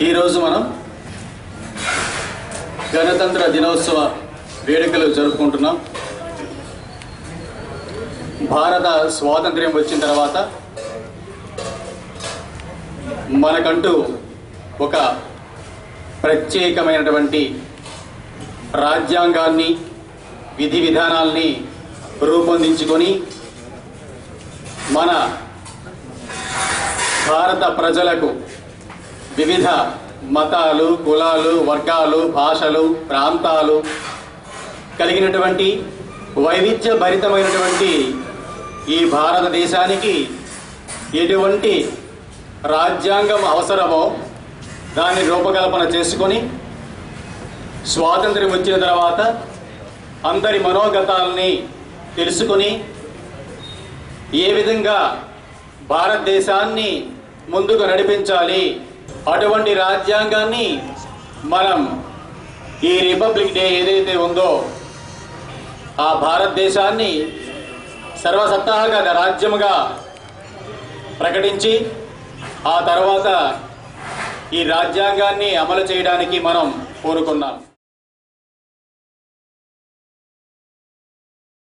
ఈరోజు మనం గణతంత్ర దినోత్సవ వేడుకలు జరుపుకుంటున్నాం. భారత స్వాతంత్ర్యం వచ్చిన తర్వాత మనకంటూ ఒక ప్రత్యేకమైనటువంటి రాజ్యాంగాన్ని విధి విధానాల్ని రూపొందించుకొని మన భారత ప్రజలకు వివిధ మతాలు కులాలు వర్గాలు భాషలు ప్రాంతాలు కలిగినటువంటి వైవిధ్య భరితమైనటువంటి ఈ భారతదేశానికి ఎటువంటి రాజ్యాంగం అవసరమో దాన్ని రూపకల్పన చేసుకొని స్వాతంత్ర్యం వచ్చిన తర్వాత అందరి మనోగతాల్ని తెలుసుకొని ఏ విధంగా భారతదేశాన్ని ముందుకు నడిపించాలి? అటువంటి రాజ్యాంగాన్ని మనం ఈ రిపబ్లిక్ డే ఏదైతే ఉందో ఆ భారతదేశాన్ని సర్వసత్తాహక రాజ్యముగా ప్రకటించి ఆ తర్వాత ఈ రాజ్యాంగాన్ని అమలు చేయడానికి మనం కోరుకున్నాం.